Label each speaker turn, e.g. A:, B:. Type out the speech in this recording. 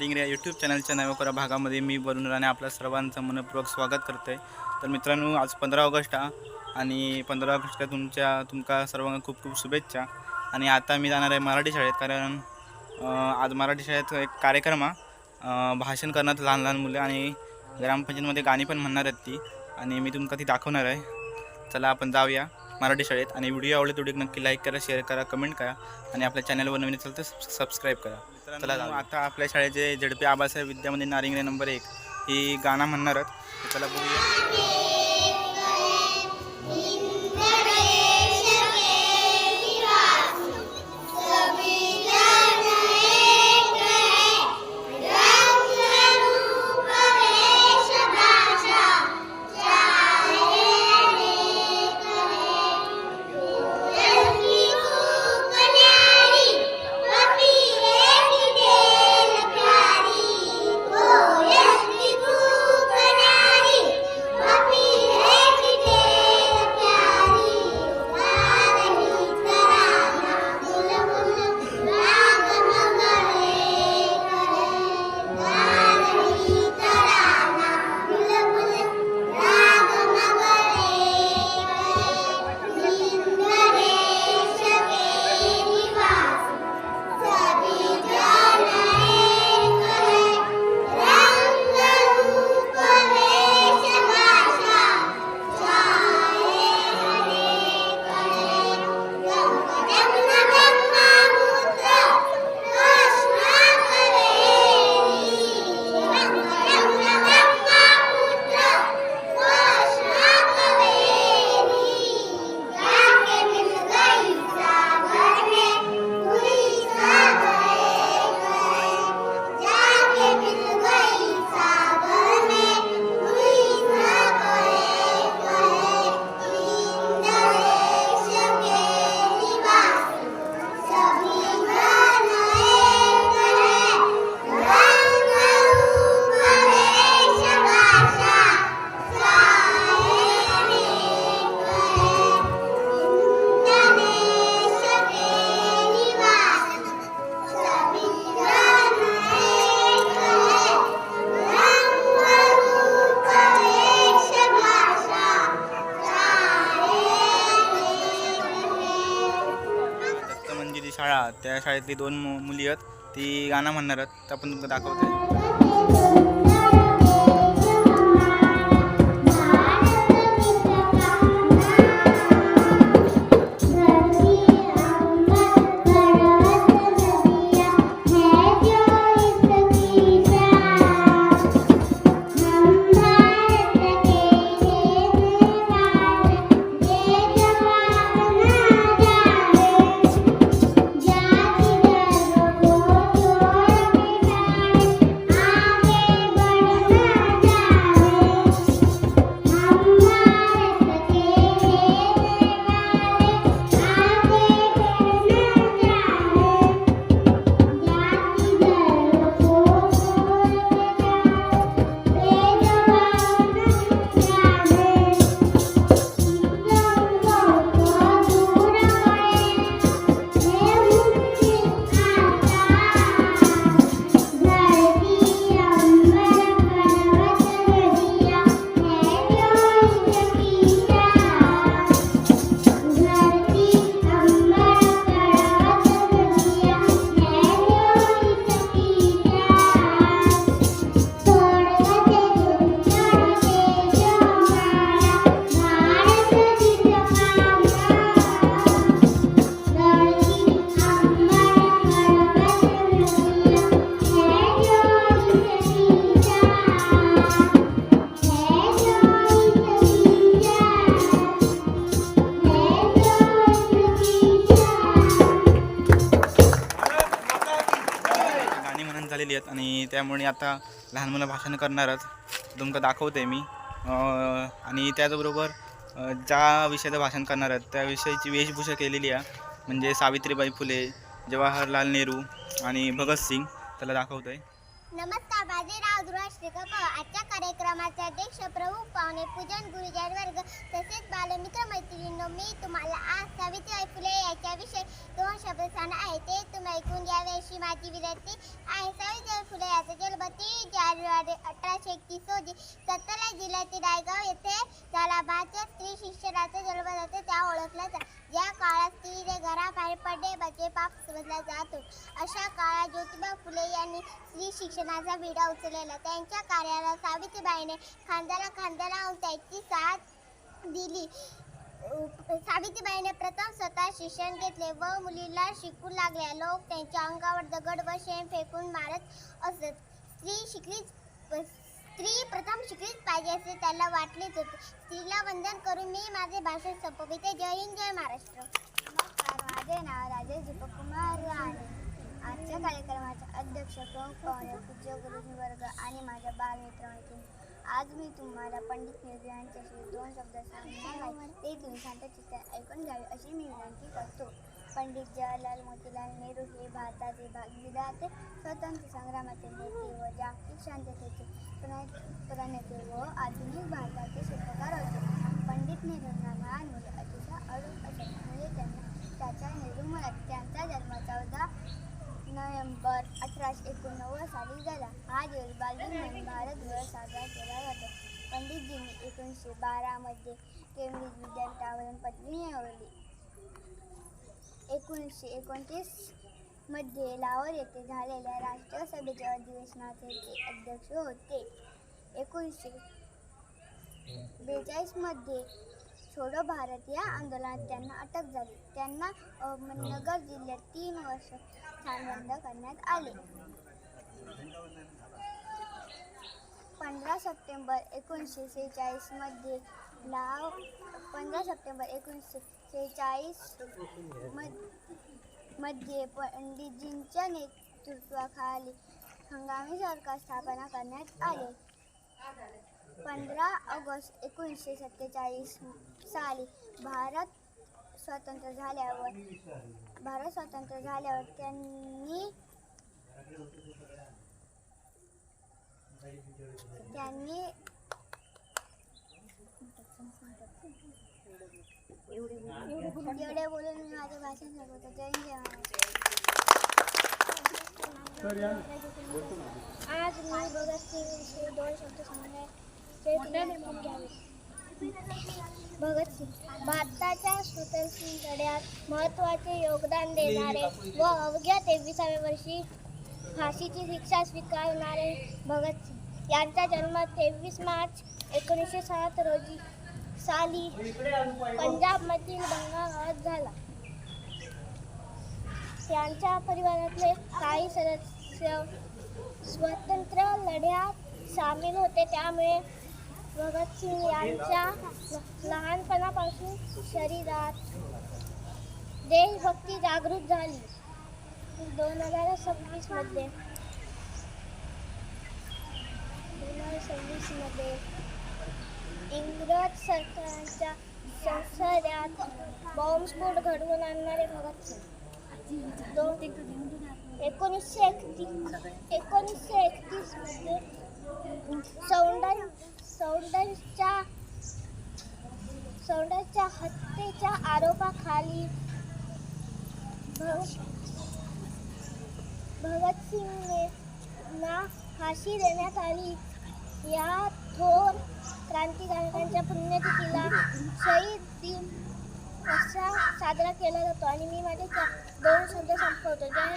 A: Blog YouTube चॅनलच्या नव्या भागामध्ये मी वरुण राणे आपल्या सर्वांचं मनपूर्वक स्वागत करतो आहे तर मित्रांनो आज पंधरा ऑगस्ट हा आणि पंधरा ऑगस्टला तुमच्या तुमका सर्वांना खूप खूप शुभेच्छा. आणि आता मी जाणार आहे मराठी शाळेत कारण आज मराठी शाळेत एक कार्यक्रम हा. भाषण करणार लहान लहान मुलं आणि ग्रामपंचायतमध्ये गाणी पण म्हणणार आहेत ती. आणि मी तुमका ती दाखवणार आहे. चला आपण जाऊया मराठी शाळेत आणि व्हिडिओ आवडले तेवढी नक्की लाईक करा शेअर करा कमेंट करा. आणि आपल्या चॅनलवर नवीन असेल तर सबस्क्राईब करा. जाऊ आता आपल्या शाळेचे झडपी आबासाहेब विद्यामध्ये नारिंगरे नंबर एक ही गाणं म्हणणार आहेत तर चला बघूया. शाळा त्या शाळेतली दोन मु मुली आहेत ती गाणं म्हणणार आहेत तर आपण तुमका दाखवते त्यामुळे आता लहान मुलं भाषण करणारच. तुमका दाखवते मी. आणि त्याचबरोबर ज्या विषयाचं भाषण करणार आहेत त्या विषयाची वेशभूषा केलेली आहे. म्हणजे सावित्रीबाई फुले जवाहरलाल नेहरू आणि भगतसिंग त्याला दाखवतो आहे
B: नमस्कार माझे नाव ध्रुव आजच्या कार्यक्रमाचे अध्यक्ष प्रमुख पाहुणे पूजन गुरुजन वर्ग तसेच बालमित्र मैत्रिणींनो मी तुम्हाला आज सावित्रीबाई फुले याच्याविषयी दोन शब्द सांगणार आहे. ते तुम्ही ऐकून घ्यावे अशी माझी विनंती आहे. सावित्रीबाई फुले याचा जन्म तीस जानेवारी अठराशे एकतीस रोजी सत्तरा जिल्ह्यातील रायगाव येथे झाला भारतीय स्त्री शिक्षणाचा जन्म झाला त्या ओळखला जात. ज्या काळात स्त्रीने घराबाहेर पाप समजला जात. अशा काळात ज्योतिबा फुले यांनी स्त्री शिक्षणाचा विडा उचललेला त्यांच्या कार्याला सावित्रीबाईने खांद्याला खांद्याला लावून त्याची साथ दिली. सावित्रीबाईने प्रथम स्वतः शिक्षण घेतले व मुलीला शिकू लागल्या. लोक त्यांच्या अंगावर दगड व शेण फेकून मारत असत. स्त्री शिकलीच स्त्री प्रथम शिकलीच पाहिजे असे त्याला वाटलेच होते. स्त्रीला वंदन करून मी माझे भाषण संपविते. जय हिंद जय महाराष्ट्र. माझे नाव राजेश दीपक कुमार आहे आजच्या कार्यक्रमाचे अध्यक्ष प्रमुख पाहुणे पूज्य गुरुजी वर्ग आणि माझ्या बालमित्र आज मी तुम्हाला पंडित नेहरू यांच्याशी दोन शब्द सांगणार ते तुम्ही शांतचित्त ऐकून घ्यावे अशी मी विनंती करतो. पंडित जवाहरलाल मोतीलाल नेहरू हे भारताचे भागविधाते स्वतंत्र संग्रामाचे नेते व जागतिक शांततेचे प्रणेते प्रणेते व आधुनिक भारताचे शिल्पकार होते पंडित नेहरूंना लहान मुले अतिशय अडूक असत म्हणजे त्यांना त्याच्या नेहरू म्हणत त्यांचा जन्म चौदा नोव्हेंबर अठराशे एकोणनव्वद साली झाला हा दिवस बालदिन म्हणून भारतभर साजरा केला जातो पंडितजींनी एकोणीसशे केम्ब्रिज विद्यापीठावरून पदवी मिळवली. एकोणीसशे एकोणतीसमध्ये लाहोर येथे झालेल्या राष्ट्रसभेच्या अधिवेशनाचे ते अध्यक्ष होते. एकोणीसशे बेचाळीसमध्ये छोडो भारत या आंदोलनात त्यांना अटक झाली. त्यांना अहमदनगर जिल्ह्यात तीन वर्ष स्थानबंद करण्यात आले. पंधरा सप्टेंबर एकोणीसशे सेहेचाळीसमध्ये नाव पंधरा सप्टेंबर एकोणीसशे सेहेचाळीसमध्ये पंडितजींच्या नेतृत्वाखाली हंगामी सरकार स्थापना करण्यात आले. पंधरा ऑगस्ट एकोणीसशे सत्तेचाळीस साली भारत स्वतंत्र झाल्यावर भारत स्वतंत्र झाल्यावर त्यांनी त्यांनी एवढे बोलून मी जय आज मी भगतसिंगविषयी दोन शब्द सांगणार ते तुम्ही घ्यावे भगतसिंग भारताच्या स्वातंत्र्य लढ्यात महत्त्वाचे योगदान देणारे व अवघ्या तेविसाव्या वर्षी फाशीची शिक्षा स्वीकारणारे भगतसिंग यांचा जन्म तेवीस मार्च एकोणीसशे सात रोजी साली पंजाबमधील बंगा गावात झाला. त्यांच्या परिवारातले काही सदस्य स्वतंत्र लढ्यात सामील होते. त्यामुळे भगतसिंग यांच्या लहानपणापासून शरीरात देशभक्ती जागृत झाली. दोन हजार सव्वीसमध्ये दोन हजार सव्वीसमध्ये इंग्रज सरकारच्या संसर्गात बॉम्बस्फोट घडवून आणणारे भगतसिंग दोन एकोणीसशे एकतीस एकोणीसशे एकतीसमध्ये सौंदर्य सौंडनच्या हत्येच्या आरोपाखाली भगतसिंगने ना फाशी देण्यात आली. या थोर क्रांतिकारकांच्या पुण्यतिथीला शहीद दिन असा साजरा केला जातो. आणि मी माझे दोन शब्द संपवतो. जय